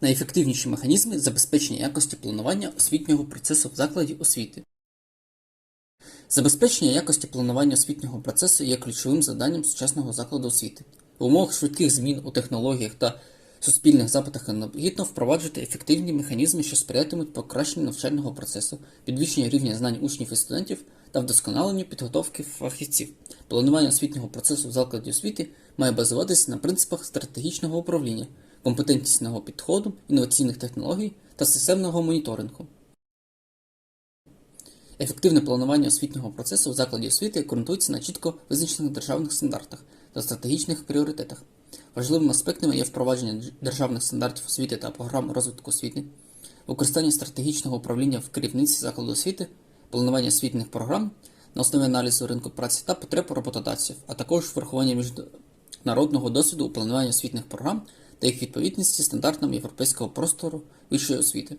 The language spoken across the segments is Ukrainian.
Найефективніші механізми забезпечення якості планування освітнього процесу в закладі освіти. Забезпечення якості планування освітнього процесу є ключовим завданням сучасного закладу освіти. В умовах швидких змін у технологіях та суспільних запитах необхідно впроваджувати ефективні механізми, що сприятимуть покращенню навчального процесу, підвищенню рівня знань учнів і студентів та вдосконаленню підготовки фахівців. Планування освітнього процесу в закладі освіти має базуватися на принципах стратегічного управління, компетентнісного підходу, інноваційних технологій та системного моніторингу. Ефективне планування освітнього процесу в закладі освіти ґрунтується на чітко визначених державних стандартах та стратегічних пріоритетах. Важливими аспектами є впровадження державних стандартів освіти та програм розвитку освіти, використання стратегічного управління в керівництві закладу освіти, планування освітніх програм на основі аналізу ринку праці та потреб роботодавців, а також врахування міжнародного досвіду у плануванні освітніх програм та їх відповідності стандартам європейського простору вищої освіти.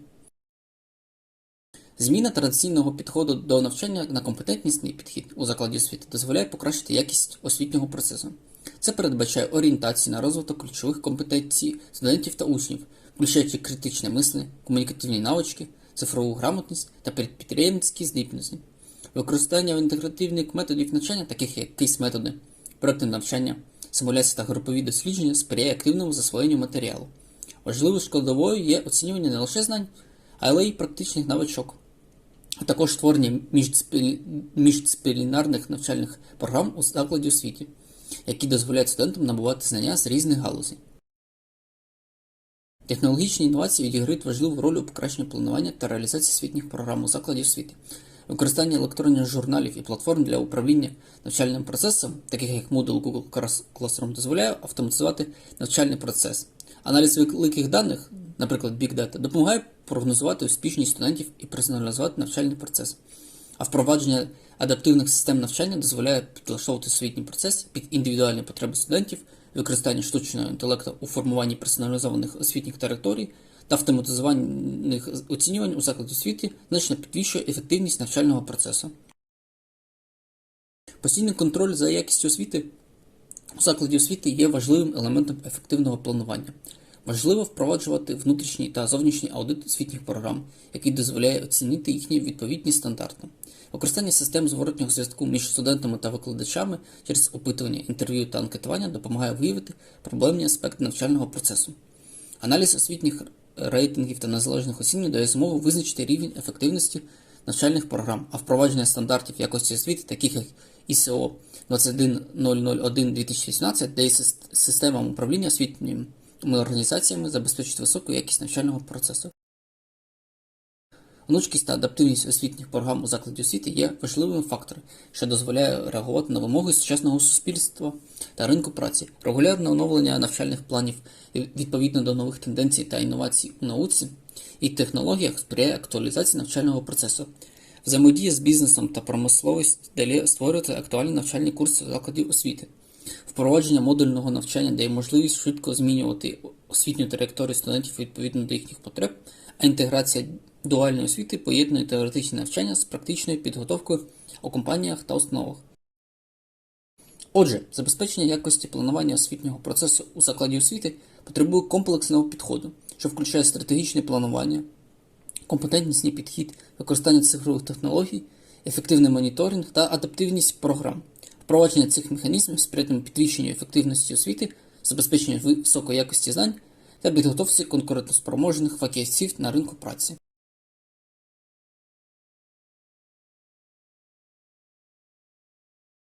Зміна традиційного підходу до навчання на компетентнісний підхід у закладі освіти дозволяє покращити якість освітнього процесу. Це передбачає орієнтацію на розвиток ключових компетенцій студентів та учнів, включаючи критичне мислення, комунікативні навички, цифрову грамотність та підприємницькі здібності. Використання інтегративних методів навчання, таких як кейс-методи, проекти навчання, симуляції та групові дослідження, сприяє активному засвоєнню матеріалу. Важливою складовою є оцінювання не лише знань, але й практичних навичок а також створення міждисциплінарних навчальних програм у закладі освіті, які дозволяють студентам набувати знання з різних галузей. Технологічні інновації відіграють важливу роль у покращенні планування та реалізації освітніх програм у закладі освіти. Використання електронних журналів і платформ для управління навчальним процесом, таких як Moodle Google Classroom, дозволяє автоматизувати навчальний процес. Аналіз великих даних, наприклад, Big Data, допомагає прогнозувати успішність студентів і персоналізувати навчальний процес. А впровадження адаптивних систем навчання дозволяє підлаштовувати освітній процес під індивідуальні потреби студентів, використання штучного інтелекту у формуванні персоналізованих освітніх територій та автоматизованих оцінювань у закладі освіти значно підвищує ефективність навчального процесу. Постійний контроль за якістю освіти у закладі освіти є важливим елементом ефективного планування. Важливо впроваджувати внутрішній та зовнішній аудит освітніх програм, який дозволяє оцінити їхні відповідні стандарти. Використання систем зворотнього зв'язку між студентами та викладачами через опитування, інтерв'ю та анкетування допомагає виявити проблемні аспекти навчального процесу. Аналіз освітніх рейтингів та незалежних оцінювань дає змогу визначити рівень ефективності навчальних програм, а впровадження стандартів якості освіти, таких як ISO 21001-2018, дає системам управління освітніми організаціями забезпечить високу якість навчального процесу. Гнучкість та адаптивність освітніх програм у закладі освіти є важливими факторами, що дозволяє реагувати на вимоги сучасного суспільства та ринку праці, регулярне оновлення навчальних планів відповідно до нових тенденцій та інновацій у науці і технологіях сприяє актуалізації навчального процесу. Взаємодія з бізнесом та промисловість дає створювати актуальні навчальні курси закладів освіти. Впровадження модульного навчання дає можливість швидко змінювати освітню траєкторію студентів відповідно до їхніх потреб, а інтеграція дуальної освіти поєднує теоретичне навчання з практичною підготовкою у компаніях та установах. Отже, забезпечення якості планування освітнього процесу у закладі освіти потребує комплексного підходу, що включає стратегічне планування, компетентнісний підхід, використання цифрових технологій, ефективний моніторинг та адаптивність програм. Впровадження цих механізмів сприятиме підвищенню ефективності освіти, забезпеченню високої якості знань та підготовці конкурентоспроможних фахівців на ринку праці.